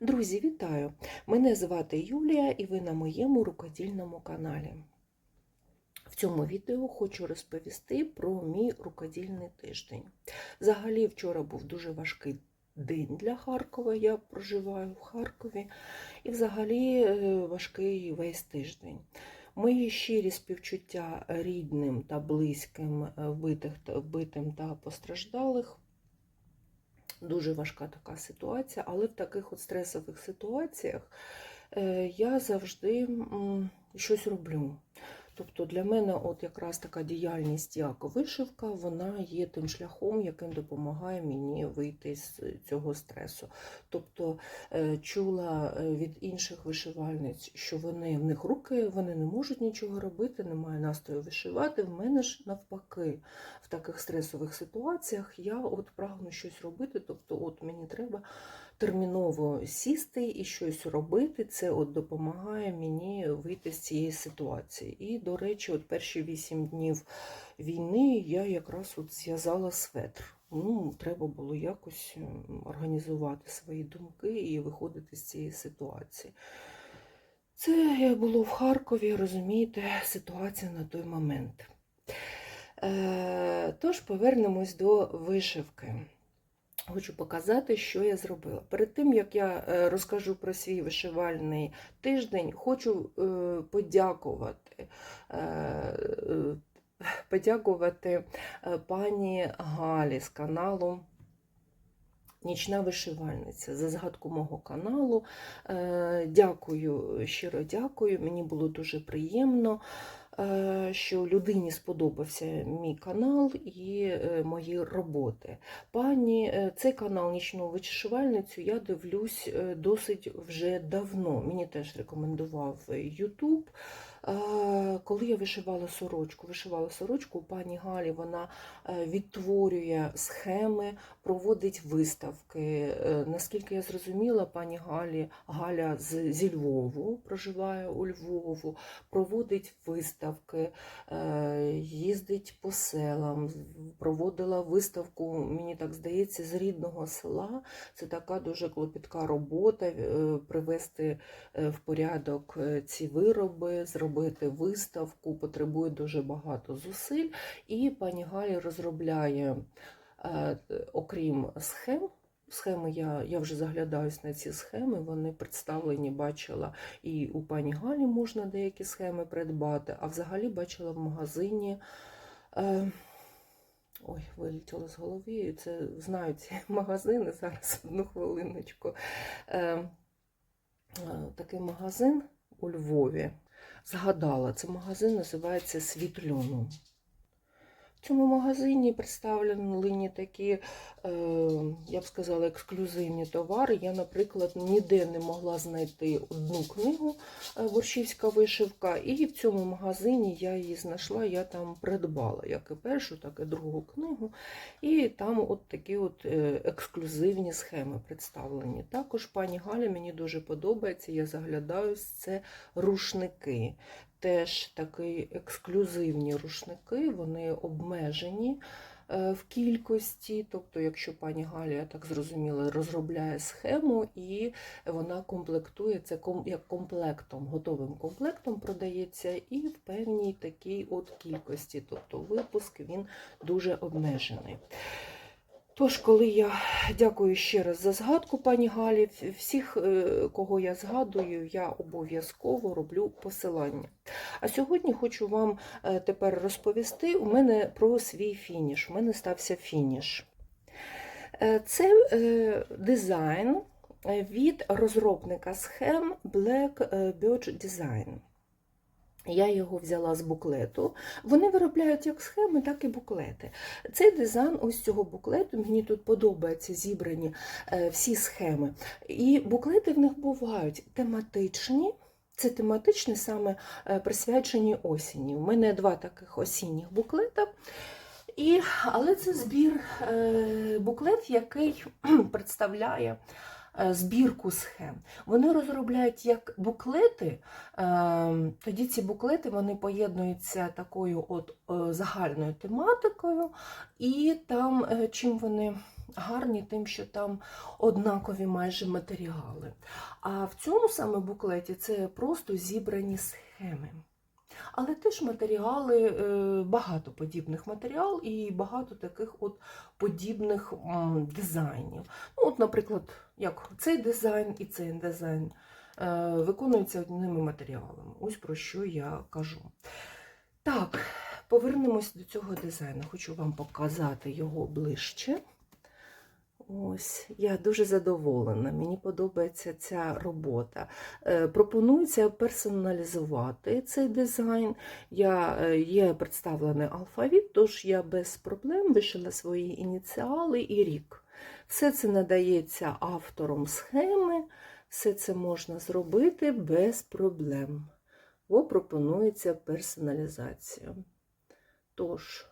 Друзі, вітаю! Мене звати Юлія і ви на моєму рукодільному каналі. В цьому відео хочу розповісти про мій рукодільний тиждень. Взагалі, вчора був дуже важкий день для Харкова. Я проживаю в Харкові, і взагалі е, важкий весь тиждень. Мої щирі співчуття рідним та близьким е, вбитим та постраждалих. Дуже важка така ситуація, але в таких от стресових ситуаціях е, я завжди щось роблю. Тобто для мене от якраз така діяльність, як вишивка, вона є тим шляхом, яким допомагає мені вийти з цього стресу. Тобто е, чула е, від інших вишивальниць, що вони в них руки, вони не можуть нічого робити, немає настрою вишивати. В мене ж навпаки, в таких стресових ситуаціях я от прагну щось робити. Тобто, от мені треба терміново сісти і щось робити. Це от допомагає мені вийти з цієї ситуації. І, до речі, от перші вісім днів війни я якраз от зв'язала светр. Ну, треба було якось ем, організувати свої думки і виходити з цієї ситуації. Це було в Харкові, розумієте, ситуація на той момент. Е, Тож повернемось до вишивки. Хочу показати, що я зробила. Перед тим, як я е, розкажу про свій вишивальний тиждень, хочу е, подякувати. е, Подякувати пані Галі з каналу Нічна вишивальниця за згадку мого каналу. Дякую, щиро дякую. Мені було дуже приємно, що людині сподобався мій канал і е, мої роботи. Пані, е, цей канал Нічну вичишувальницю я дивлюсь е, досить вже давно. Мені теж рекомендував YouTube. Е, Коли я вишивала сорочку, вишивала сорочку у пані Галі, вона е, відтворює схеми, проводить виставки. Е, Наскільки я зрозуміла, пані Галі Галя з, зі Львову проживає у Львову, проводить виставки, їздить по селам, проводила виставку, мені так здається, з рідного села. Це така дуже клопітка робота привести в порядок ці вироби, виставку, потребує дуже багато зусиль. І пані Галі розробляє, е, окрім схем. Схеми я, я вже заглядаюсь на ці схеми, вони представлені, бачила і у пані Галі можна деякі схеми придбати, а взагалі бачила в магазині. Е, ой, вилетіло з голови. Це знаю ці магазини. Зараз одну хвилиночку. Е, е, такий магазин у Львові. Згадала, це магазин називається Світлюну. В цьому магазині представлені такі, е, я б сказала, ексклюзивні товари. Я, наприклад, ніде не могла знайти одну книгу е, Борщівська вишивка, і в цьому магазині я її знайшла, я там придбала як і першу, так і другу книгу. І там от такі от е, ексклюзивні схеми представлені. Також пані Галя мені дуже подобається, я заглядаюсь, це рушники теж такі ексклюзивні рушники, вони обмежені е, в кількості. Тобто, якщо пані Галя, я так зрозуміла, розробляє схему і вона комплектує це як комплектом, готовим комплектом продається і в певній такій от кількості. Тобто випуск він дуже обмежений. Тож, коли я дякую ще раз за згадку, пані Галі, всіх, е, кого я згадую, я обов'язково роблю посилання. А сьогодні хочу вам е, тепер розповісти у мене про свій фініш. У мене стався фініш. Е, Це дизайн від розробника схем Black Birch Design. Я його взяла з буклету. Вони виробляють як схеми, так і буклети. Цей дизайн ось цього буклету, мені тут подобаються зібрані е, всі схеми. І буклети в них бувають тематичні. Це тематичні саме е, присвячені осені. У мене два таких осінніх буклета. І, але це збір е, буклет, який представляє збірку схем. Вони розробляють як буклети, е, тоді ці буклети вони поєднуються такою от е, загальною тематикою, і там е, чим вони гарні тим, що там однакові майже матеріали. А в цьому саме буклеті це просто зібрані схеми. Але теж матеріали, е, багато подібних матеріал і багато таких от подібних дизайнів. Ну, от, наприклад, як цей дизайн і цей дизайн е, виконуються одними матеріалами. Ось про що я кажу. Так, повернемось до цього дизайну. Хочу вам показати його ближче. Ось, я дуже задоволена. Мені подобається ця робота. Е, Пропонується персоналізувати цей дизайн. Я, е, Є представлений алфавіт, тож я без проблем вишила свої ініціали і рік. Все це надається автором схеми, все це можна зробити без проблем. Бо пропонується персоналізація. Тож,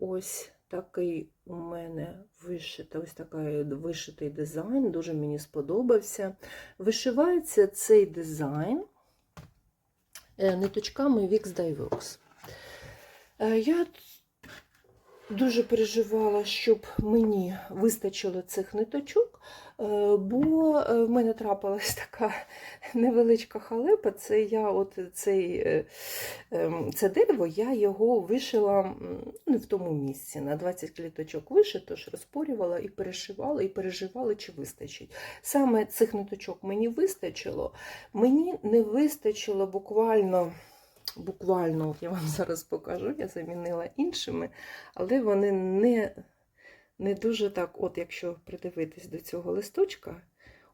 ось такий у мене вишитий, ось такий вишитий дизайн, дуже мені сподобався. Вишивається цей дизайн е, ниточками Wix Dyeworks. Е, Я дуже переживала, щоб мені вистачило цих ниточок, е, бо е, в мене трапилась така невеличка халепа. Це я от цей, е, ем, це дерево, я його вишила не в тому місці. На 20 кліточок вишито, ж розпорювала і перешивала, і переживала, чи вистачить. Саме цих ниточок мені вистачило. Мені не вистачило буквально. Буквально, я вам зараз покажу, я замінила іншими, але вони не, не дуже так, от якщо придивитись до цього листочка,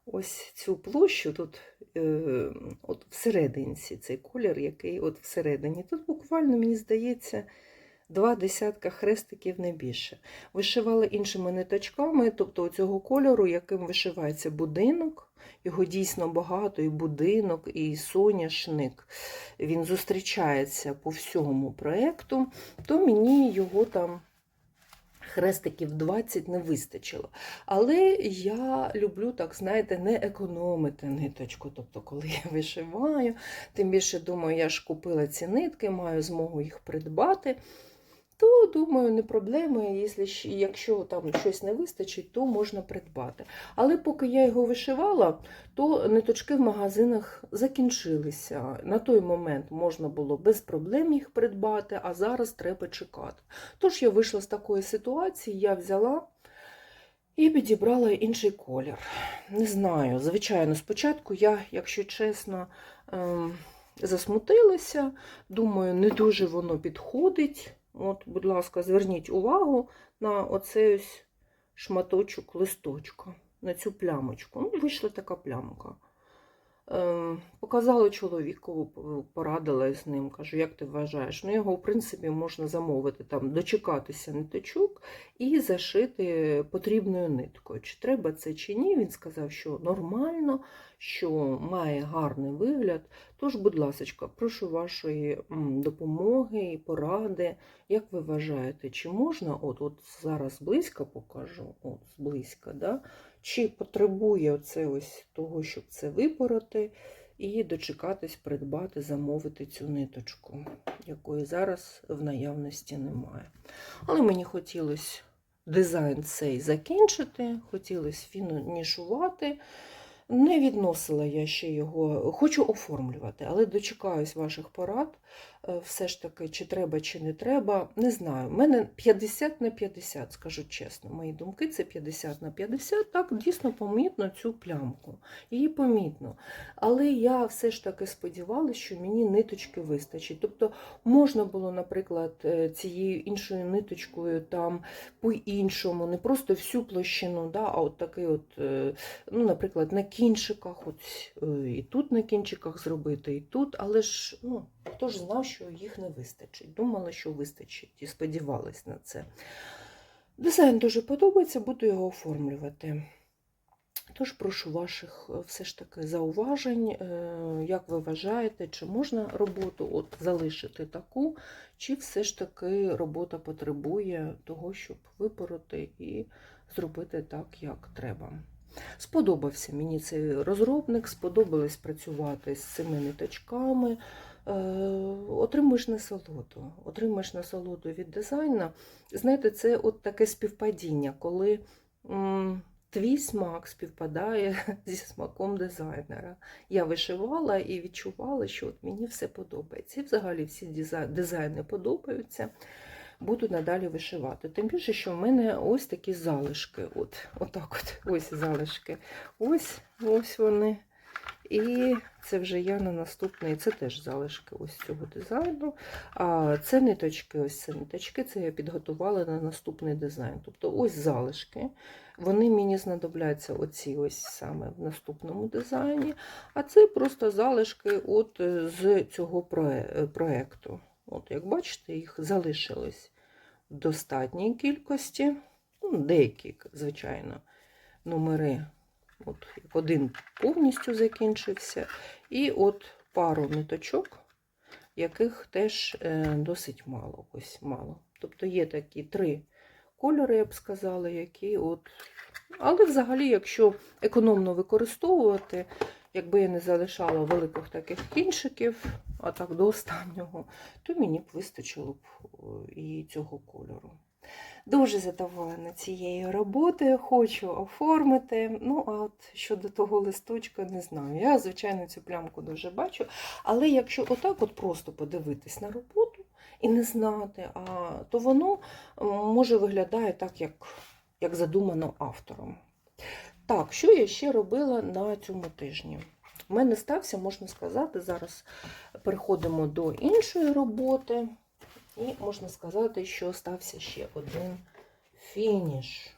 ось цю площу тут е, от всерединці, цей колір, який от всередині. Тут буквально, мені здається, два десятка хрестиків не більше. Вишивали іншими ниточками, тобто цього кольору, яким вишивається будинок. Його дійсно багато, і будинок, і соняшник. Він зустрічається по всьому проєкту, то мені його там хрестиків 20 не вистачило. Але я люблю, так знаєте, не економити ниточку. Тобто, коли я вишиваю, тим більше думаю, я ж купила ці нитки, маю змогу їх придбати. То, думаю, не проблема, якщо, якщо там щось не вистачить, то можна придбати. Але поки я його вишивала, то ниточки в магазинах закінчилися. На той момент можна було без проблем їх придбати, а зараз треба чекати. Тож я вийшла з такої ситуації, я взяла і підібрала інший колір. Не знаю, звичайно, спочатку я, якщо чесно, ем, засмутилася. Думаю, не дуже воно підходить. От, будь ласка, зверніть увагу на оцей ось шматочок листочка, на цю плямочку. Ну, вийшла така плямка. Ем, показала чоловікову, порадила з ним. Кажу, як ти вважаєш? Ну, його, в принципі, можна замовити, там, дочекатися ниточок і зашити потрібною ниткою. Чи треба це, чи ні. Він сказав, що нормально, що має гарний вигляд. Тож, будь ласка, прошу вашої допомоги і поради. Як ви вважаєте, чи можна, от, от зараз близько покажу, от зблизька, да? Чи потребує оце ось того, щоб це випороти, і дочекатись, придбати, замовити цю ниточку, якої зараз в наявності немає. Але мені хотілося дизайн цей закінчити, хотілося фінішувати. Не відносила я ще його, хочу оформлювати, але дочекаюсь ваших порад. Е, Все ж таки, чи треба, чи не треба. Не знаю. У мене 50 на 50, скажу чесно. Мої думки це 50 на 50. Так, дійсно помітно цю плямку. Її помітно. Але я все ж таки сподівалася, що мені ниточки вистачить. Тобто можна було, наприклад, е, цією іншою ниточкою там по-іншому, не просто всю площину, да, а от такий от, е, ну, наприклад, на кінчиках, от, е, і тут на кінчиках зробити, і тут, але ж ну, хто ж знав, що їх не вистачить. Думала, що вистачить, і сподівалась на це. Дизайн дуже подобається, буду його оформлювати. Тож прошу ваших е, все ж таки зауважень, е, як ви вважаєте, чи можна роботу от залишити таку, чи все ж таки робота потребує того, щоб випороти і зробити так, як треба. Сподобався мені цей розробник, сподобалось працювати з цими ниточками. е, отримуєш насолоду. Отримуєш насолоду від дизайну. Знаєте, це от таке співпадіння, коли твій смак співпадає зі смаком дизайнера. Я вишивала і відчувала, що от мені все подобається. І взагалі всі дизайни подобаються. Буду надалі вишивати. Тим більше, що в мене ось такі залишки. От, отак от, ось залишки. Ось, ось вони. І це вже я на наступний, це теж залишки ось цього дизайну. А це ниточки, ось це ниточки, це я підготувала на наступний дизайн. Тобто ось залишки. Вони мені знадобляться оці ось саме в наступному дизайні. А це просто залишки от е, з цього проекту. От, як бачите, їх залишилось в достатній кількості. Ну, деякі, звичайно, номери. От один повністю закінчився. І от пару ниточок, яких теж е, досить мало. Ось мало. Тобто є такі три кольори, я б сказала, які от. Але взагалі, якщо економно використовувати, якби я не залишала великих таких кінчиків, а так до останнього, то мені б вистачило б е, і цього кольору. Дуже задоволена цією роботою, хочу оформити. Ну, а от щодо того листочка, не знаю. Я, звичайно, цю плямку дуже бачу. Але якщо отак от просто подивитись на роботу і не знати, а, то воно може виглядає так, як, як задумано автором. Так, що я ще робила на цьому тижні? У мене стався, можна сказати, зараз переходимо до іншої роботи. І можна сказати, що стався ще один фініш.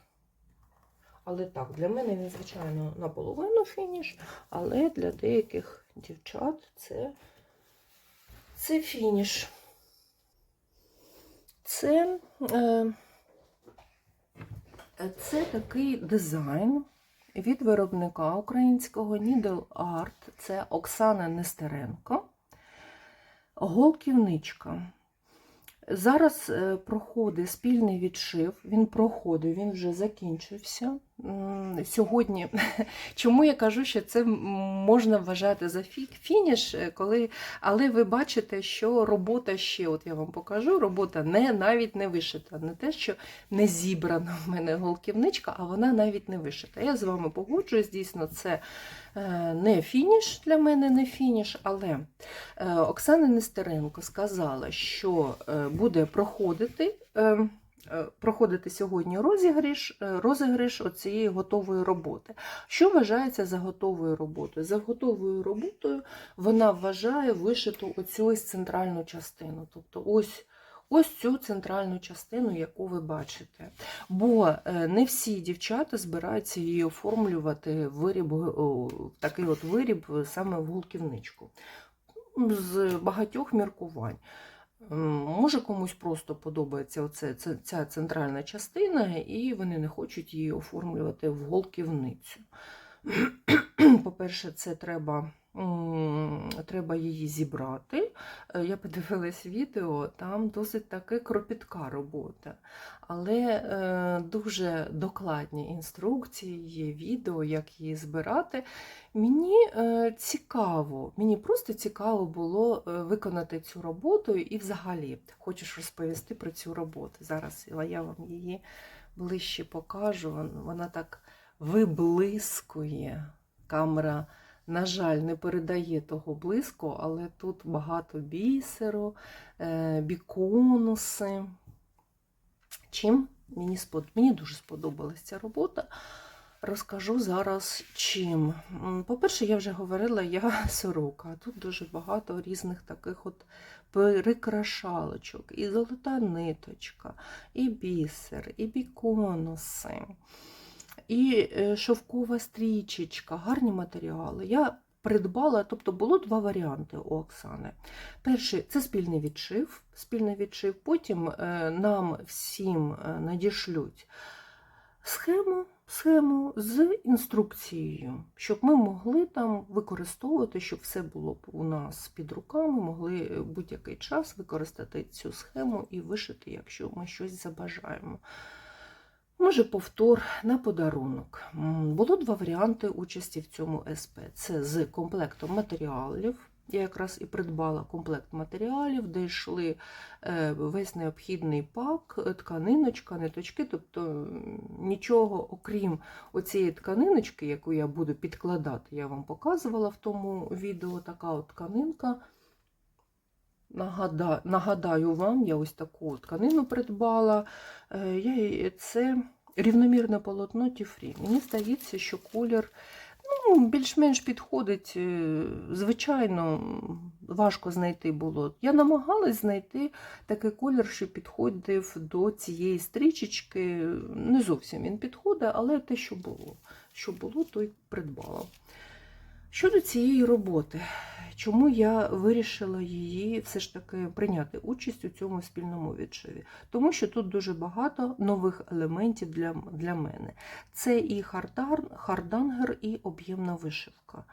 Але так, для мене він, звичайно, наполовину фініш, але для деяких дівчат це, це фініш. Це, е, це такий дизайн від виробника українського Needle Art. Це Оксана Нестеренко. Голківничка. Зараз е, проходить спільний відшив. Він проходив, він вже закінчився. Сьогодні, чому я кажу, що це можна вважати за фініш, е, коли, але ви бачите, що робота ще, от я вам покажу, робота не навіть не вишита. Не те, що не зібрана в мене голківничка, а вона навіть не вишита. Я з вами погоджуюсь, дійсно, це е, не фініш для мене, не фініш, але Е, Оксана Нестеренко сказала, що буде проходити, е, е, проходити сьогодні розіграш, е, розіграш оцієї готової роботи. Що вважається за готовою роботою? За готовою роботою вона вважає вишиту оцю ось центральну частину. Тобто ось. Ось цю центральну частину, яку ви бачите. Бо е, не всі дівчата збираються її оформлювати виріб, такий от виріб е, саме в гулківничку з багатьох міркувань. Може, комусь просто подобається оце, це, ця центральна частина, і вони не хочуть її оформлювати в голківницю. По-перше, це треба, треба її зібрати. Е, Я подивилась відео, там досить таки кропітка робота. Але е, дуже докладні інструкції, є відео, як її збирати. Мені е, цікаво, мені просто цікаво було виконати цю роботу і взагалі хочеш розповісти про цю роботу. Зараз я вам її ближче покажу. Вона так виблискує. Камера, на жаль, не передає того блиску, але тут багато бісеру, е, біконуси. Чим мені, спод... мені дуже сподобалася ця робота. Розкажу зараз чим. По-перше, я вже говорила, я сорока. Тут дуже багато різних таких от прикрашалочок. І золота ниточка, і бісер, і біконуси, і е, шовкова стрічечка, гарні матеріали. Я придбала, тобто було два варіанти у Оксани. Перший це спільний відшив. Спільний відшив. Потім е, нам всім е, надішлють схему, схему з інструкцією, щоб ми могли там використовувати, щоб все було у нас під руками, могли будь-який час використати цю схему і вишити, якщо ми щось забажаємо. Може, повтор на подарунок. Було два варіанти участі в цьому СП. Це з комплектом матеріалів, Я якраз і придбала комплект матеріалів, де йшли е, весь необхідний пак, е, тканиночка, ниточки, тобто нічого, окрім оцієї тканиночки, яку я буду підкладати, я вам показувала в тому відео, така от тканинка. Нагада- Нагадаю вам, я ось таку тканину придбала. Е, Я, це рівномірне полотно Тіфрі. Мені здається, що колір ну, більш-менш підходить. е, Звичайно, важко знайти було. Я намагалась знайти такий колір, що підходив до цієї стрічечки. Не зовсім він підходить, але те, що було. Що було, то й придбала. Щодо цієї роботи, чому я вирішила її все ж таки прийняти участь у цьому спільному відшиві? Тому що тут дуже багато нових елементів для, для мене. Це і хардар, хардангер, і об'ємна вишивка.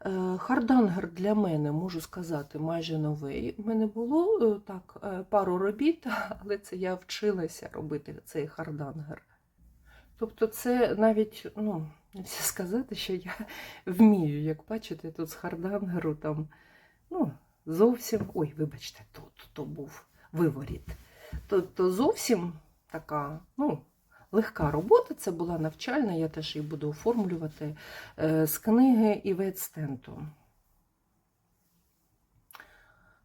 Е, Хардангер для мене, можу сказати, майже новий. У мене було е, так е, пару робіт, але це я вчилася робити цей хардангер. Тобто, це навіть, ну, сказати, що я вмію, як бачите, тут з хардангеру там, ну, зовсім. Ой, вибачте, тут то був виворіт. Тобто зовсім така, ну, легка робота, це була навчальна, я теж її буду оформлювати е, з книги Івет Стенту.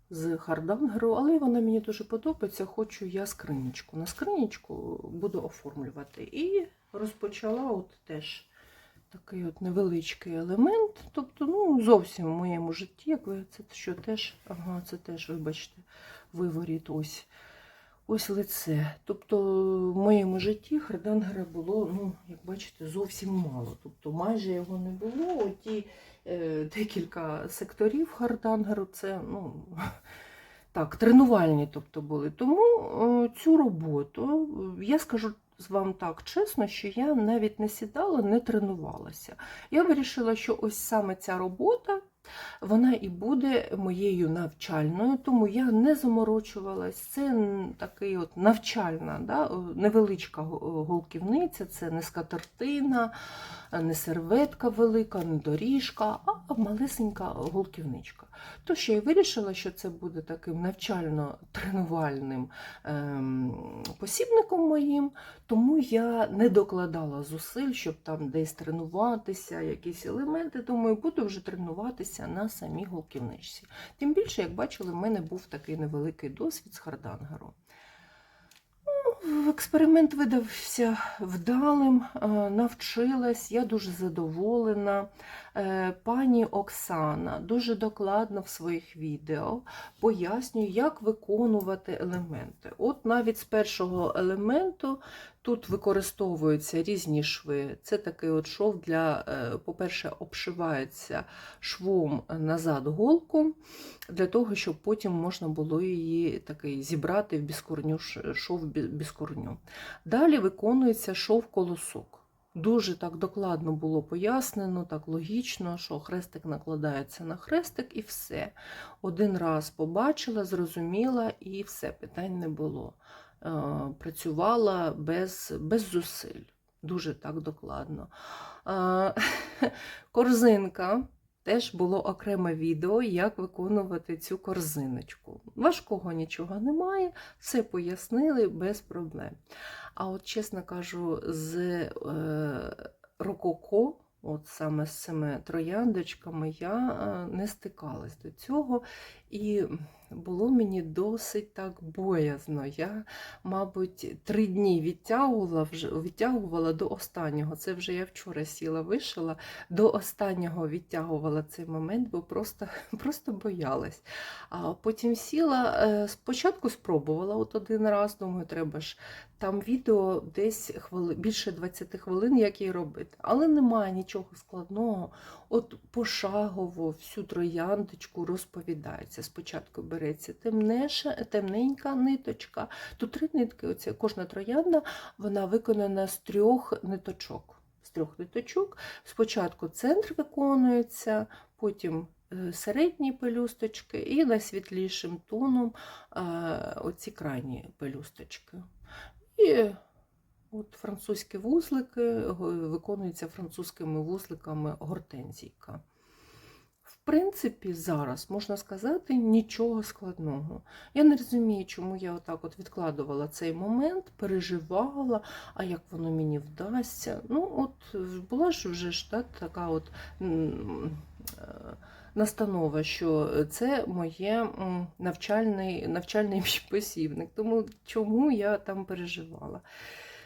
З хардангеру, але вона мені дуже подобається. Хочу я скринічку. На скринічку буду оформлювати. І розпочала от теж такий от невеличкий елемент. Тобто, ну, зовсім в моєму житті, як ви це що теж, ага, це теж, вибачте, виворіт ось. Ось лице. Тобто в моєму житті хардангера було, ну, як бачите, зовсім мало. Тобто майже його не було. Оті е, декілька секторів хардангеру, це ну, так, тренувальні тобто, були. Тому е, цю роботу, я скажу вам так чесно, що я навіть не сідала, не тренувалася. Я вирішила, що ось саме ця робота. Вона і буде моєю навчальною, тому я не заморочувалась. Це такий от навчальна, да, невеличка голківниця, це не скатертина, не серветка велика, не доріжка, а малесенька голківничка. Тож я і вирішила, що це буде таким навчально-тренувальним ем, посібником моїм, тому я не докладала зусиль, щоб там десь тренуватися, якісь елементи. Думаю, буду вже тренуватися на самій голківничці. Тим більше, як бачили, в мене був такий невеликий досвід з хардангеру. Ну, Експеримент видався вдалим, е, навчилась, я дуже задоволена. Е, Пані Оксана дуже докладно в своїх відео пояснює, як виконувати елементи. От навіть з першого елементу тут використовуються різні шви. Це такий от шов для, е, по-перше, обшивається швом назад голку, для того, щоб потім можна було її такий зібрати в біскорню, шов бі- біскорню. Далі виконується шов колосок. Дуже так докладно було пояснено, так логічно, що хрестик накладається на хрестик і все. Один раз побачила, зрозуміла і все, питань не було. Е, Працювала без, без зусиль, дуже так докладно. Е, Корзинка. Теж було окреме відео, як виконувати цю корзиночку. Важкого нічого немає, все пояснили без проблем. А от, чесно кажу, з е, рококо, от саме з цими трояндочками, я е, не стикалась до цього. І було мені досить так боязно. Я, мабуть, три дні відтягувала, відтягувала до останнього. Це вже я вчора сіла, вишила, до останнього відтягувала цей момент, бо просто, просто боялась. А потім сіла, е, спочатку спробувала от один раз, думаю, треба ж там відео десь хвили, більше 20 хвилин, як її робити. Але немає нічого складного. От пошагово всю трояндочку розповідається. Спочатку береться темнеша, темненька ниточка. Тут три нитки. Оце, кожна троянда вона виконана з трьох ниточок. З трьох ниточок. Спочатку центр виконується, потім е, середні пелюсточки і найсвітлішим тоном е, оці крайні пелюсточки. І от французькі вузлики виконуються французькими вузликами гортензійка. В принципі, зараз можна сказати нічого складного. Я не розумію, чому я отак от відкладувала цей момент, переживала, а як воно мені вдасться. Ну, от була ж вже ж так, така от е, настанова, що це моє навчальний, навчальний посібник. Тому чому я там переживала?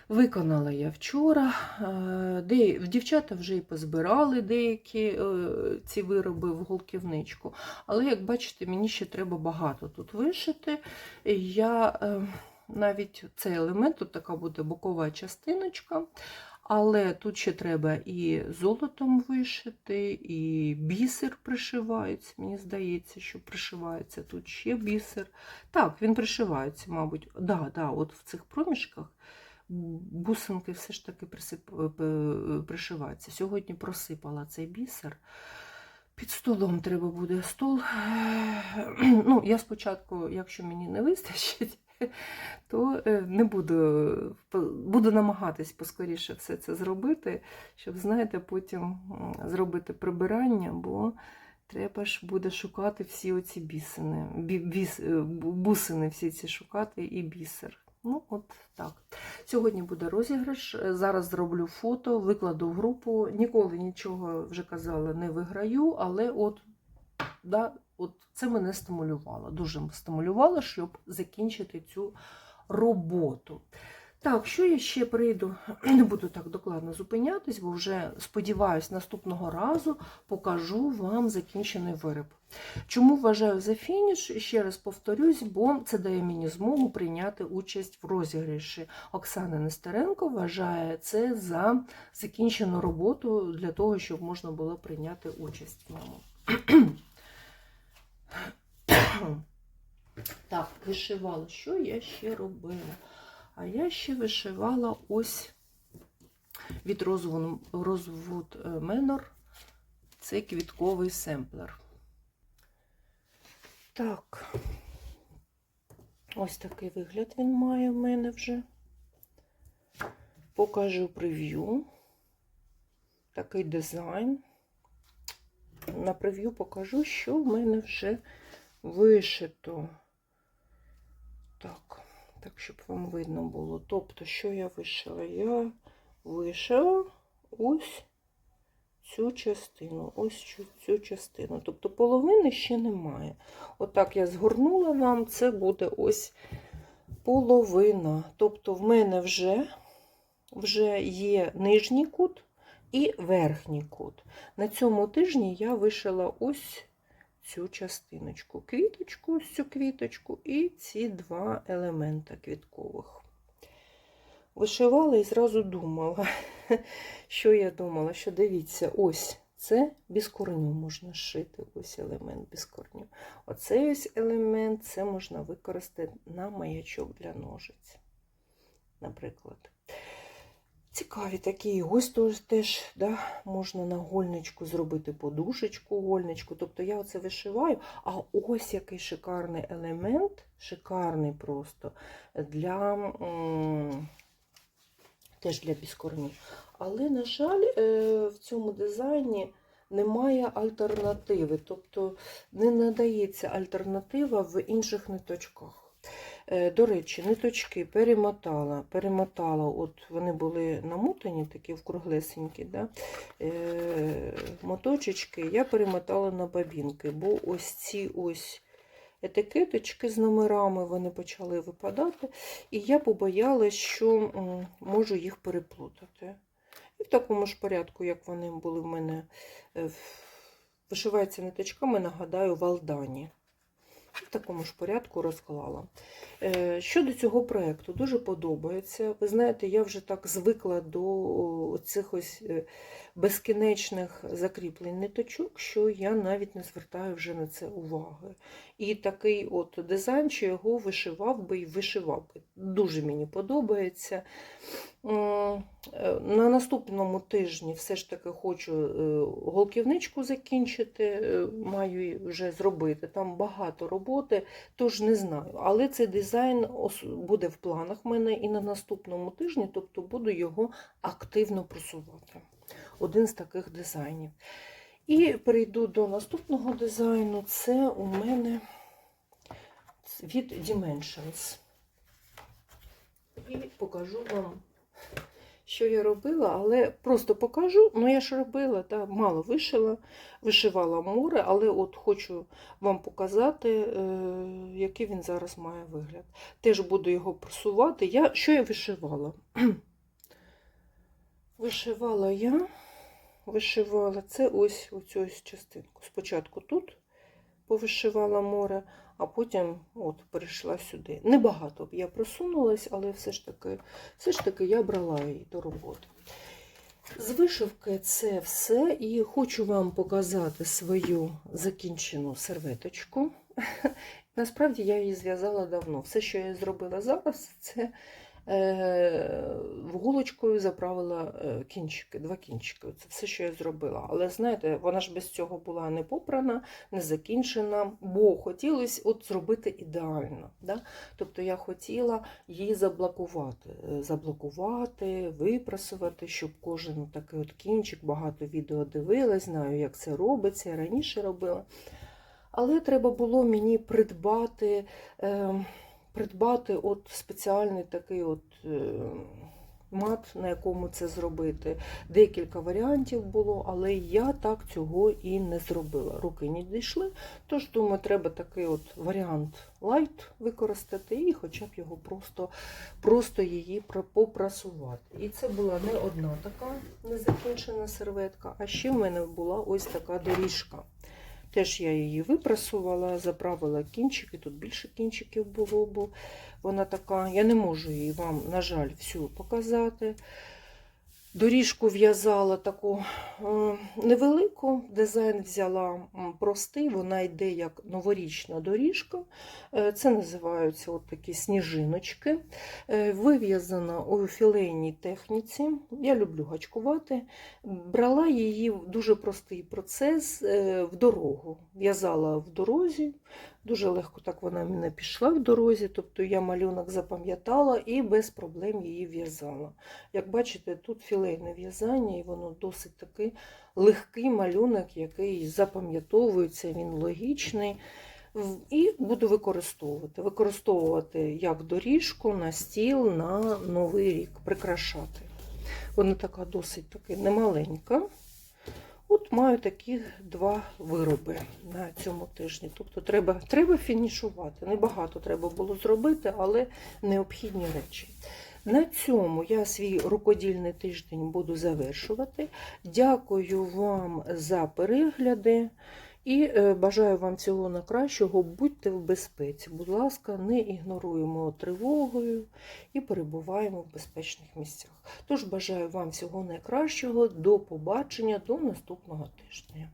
Виконала я вчора. Е, Де, дівчата вже і позбирали деякі е, ці вироби в голківничку. Але, як бачите, мені ще треба багато тут вишити. Я е, навіть цей елемент, тут така буде бокова частиночка. Але тут ще треба і золотом вишити, і бісер пришивається. Мені здається, що пришивається тут ще бісер. Так, він пришивається, мабуть. Да, да, от в цих проміжках бусинки все ж таки присип... е, пришиваються. Сьогодні просипала цей бісер. Під столом треба буде стол. Ну, я спочатку, якщо мені не вистачить, то е, не буду, буду намагатись поскоріше все це зробити, щоб, знаєте, потім зробити прибирання, бо треба ж буде шукати всі оці бісини, біс, е, бусини всі ці шукати і бісер. Ну, от так. Сьогодні буде розіграш. Е, Зараз зроблю фото, викладу в групу. Ніколи нічого вже казала, не виграю, але от, да, от це мене стимулювало. Дуже стимулювало, щоб закінчити цю роботу. Так, що я ще прийду, не буду так докладно зупинятись, бо вже сподіваюсь, наступного разу покажу вам закінчений виріб. Чому вважаю за фініш? Ще раз повторюсь, бо це дає мені змогу прийняти участь в розіграші. Оксана Нестеренко вважає це за закінчену роботу для того, щоб можна було прийняти участь в ньому. Так, вишивала. Що я ще робила? А я ще вишивала ось від Rosewood Rosewood Manor. Це квітковий семплер. Так, ось такий вигляд він має в мене вже. Покажу прев'ю. Такий дизайн. На прев'ю покажу, що в мене вже вишито. Так, так, щоб вам видно було. Тобто, що я вишила? Я вишила ось цю частину, ось цю, частину. Тобто половини ще немає. Отак я згорнула вам, це буде ось половина. Тобто, в мене вже, вже є нижній кут і верхній кут. На цьому тижні я вишила ось цю частиночку, квіточку, цю квіточку і ці два елемента квіткових. Вишивала і зразу думала, що я думала, що дивіться, ось це без корню можна шити, ось елемент без корню. Оцей ось елемент це можна використати на маячок для ножиць, наприклад. Цікаві такі, ось теж, теж да, можна на гольничку зробити подушечку, гольничку. Тобто я оце вишиваю, а ось який шикарний елемент, шикарний просто для теж для біскорнів. Але, на жаль, е, в цьому дизайні немає альтернативи, тобто не надається альтернатива в інших ниточках. Е, До речі, ниточки перемотала, перемотала, от вони були намотані, такі вкруглесенькі, да? е, моточечки я перемотала на бабінки, бо ось ці ось етикеточки з номерами вони почали випадати, і я побоялась, що можу їх переплутати. І в такому ж порядку, як вони були в мене, е, вишиваються ниточками, нагадаю, в Алдані. В такому ж порядку розклала. Е, Щодо цього проєкту, дуже подобається. Ви знаєте, я вже так звикла до цих ось е, безкінечних закріплень ниточок, що я навіть не звертаю вже на це уваги. І такий от дизайн, що його вишивав би і вишивав би. Дуже мені подобається. Е, На наступному тижні все ж таки хочу е, голківничку закінчити, е, маю вже зробити. Там багато роботи, тож не знаю. Але цей дизайн буде в планах в мене і на наступному тижні, тобто буду його активно просувати. Один з таких дизайнів. І перейду до наступного дизайну. Це у мене від Dimensions. І покажу вам, що я робила, але просто покажу. Ну, я ж робила, та, мало вишила, вишивала море, але от хочу вам показати, е, який він зараз має вигляд. Теж буду його просувати. Я, що я вишивала? Вишивала я, вишивала це ось оцю ось частинку. Спочатку тут повишивала море, а потім от перейшла сюди. Небагато б я просунулась, але все ж таки, все ж таки я брала її до роботи. З вишивки це все. І хочу вам показати свою закінчену серветочку. Насправді я її зв'язала давно. Все, що я зробила зараз, це е, вголочкою заправила е, кінчики, два кінчики. Це все, що я зробила. Але знаєте, вона ж без цього була не попрана, не закінчена, бо хотілося от зробити ідеально. Да? Тобто я хотіла її заблокувати, е, заблокувати, випрасувати, щоб кожен такий от кінчик, багато відео дивилась, знаю, як це робиться, я раніше робила. Але треба було мені придбати. Е, придбати от спеціальний такий от е, мат, на якому це зробити. Декілька варіантів було, але я так цього і не зробила. Руки не дійшли. Тож, думаю, треба такий от варіант лайт використати і хоча б його просто, просто її попрасувати. І це була не одна така незакінчена серветка, а ще в мене була ось така доріжка. Теж я її випрасувала, заправила кінчики, тут більше кінчиків було, бо вона така. Я не можу її вам, на жаль, всю показати. Доріжку в'язала таку е, невелику, дизайн взяла простий, вона йде як новорічна доріжка. Е, Це називаються от такі сніжиночки. Е, Вив'язана у філейній техніці. Я люблю гачкувати. Брала її дуже простий процес в дорогу. В'язала в дорозі. Дуже легко так вона мене пішла в дорозі, тобто я малюнок запам'ятала і без проблем її в'язала. Як бачите, тут філейне в'язання, і воно досить такий легкий малюнок, який запам'ятовується, він логічний. І буду використовувати. Використовувати як доріжку на стіл на Новий рік, прикрашати. Вона така досить таки немаленька. От маю такі два вироби на цьому тижні. Тобто треба, треба фінішувати. Небагато треба було зробити, але необхідні речі. На цьому я свій рукодільний тиждень буду завершувати. Дякую вам за перегляди і е, бажаю вам всього найкращого. Будьте в безпеці. Будь ласка, не ігноруємо тривогою і перебуваємо в безпечних місцях. Тож бажаю вам всього найкращого. До побачення, до наступного тижня.